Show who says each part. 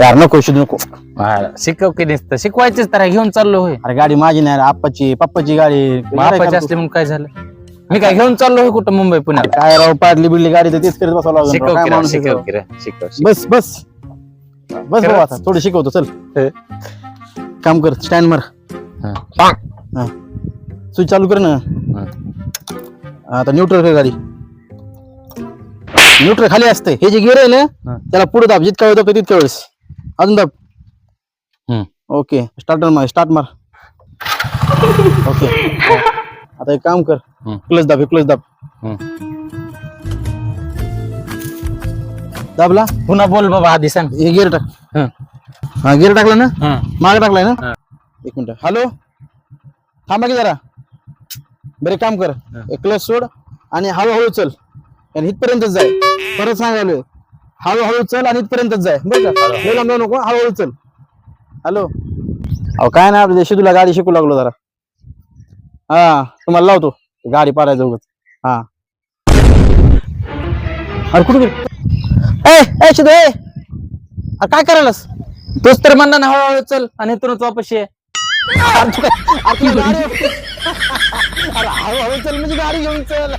Speaker 1: यार नको शिदू नको.
Speaker 2: शिकव की नसतं शिकवायचीच तर घेऊन चाललो होय.
Speaker 1: अरे गाडी माझी नाही रे, आप्पाची. पप्पाची गाडी.
Speaker 2: मग आपाची असली म्हणून काय झालं? मी काय घेऊन चाललो होय कुठं मुंबई पुण्यात
Speaker 1: काय राव पाडली बिडली गाडी तर तेच करत बसावं लागेल
Speaker 2: शिकव
Speaker 1: राव. काय
Speaker 2: की रे,
Speaker 1: माणूस आहे
Speaker 2: शिकव
Speaker 1: राव.
Speaker 2: की रे, शिकव शिकव.
Speaker 1: बस बस. बस भाऊ आता थोडी शिकवतो चल. काम कर स्टँड मार
Speaker 2: हा.
Speaker 1: हा. स्विच चालू कर ना.
Speaker 2: हा.
Speaker 1: आता न्यूट्रल कर गाडी. न्यूट्रल खाली असते. हे जे गिअर आहे ना
Speaker 2: हा.
Speaker 1: त्याला पुढे दाब जितका वेळ दाबतो तितक्या वेळेस. अजून दाब.
Speaker 2: हम्म.
Speaker 1: ओके स्टार्टर मार स्टार्ट मार. ओके. आता एक काम कर.
Speaker 2: हम्म.
Speaker 1: क्लच दाब क्लच दाब.
Speaker 2: हम्म.
Speaker 1: दाबला?
Speaker 2: पुन्हा बोल बाबा आधी सांग
Speaker 1: हे गिअर टाक.
Speaker 2: हं.
Speaker 1: हा गिअर टाकला ना?
Speaker 2: हं.
Speaker 1: मागे टाकलाय ना?
Speaker 2: हा.
Speaker 1: एक मिनिट. हॅलो थांबा की जरा. बरे काम कर. क्लच सोड आणि हळूहळू चल. आणि इथपर्यंतच जाय. परत सांगायलोय हळूहळू चल आणि इथपर्यंतच जाय. बरं का? लय लांब जाऊ नको. हळूहळू चल. हॅलो? अहो काय नाही आपल्या देशी तुला गाडी शिकू लागलो जरा. हा तुम्हाला लावतो. गाडी पाडायचं उगत हा. अरे कुठे गेली? ए ए शिदू ए! अरे काय करायलास?
Speaker 2: तोच तर म्हणणार ना हळूहळू चल आणि इथूनच वापस ये.
Speaker 1: अरे अरे गाडी अरे हळूहळू चल म्हणजे गाडी घेऊन चल.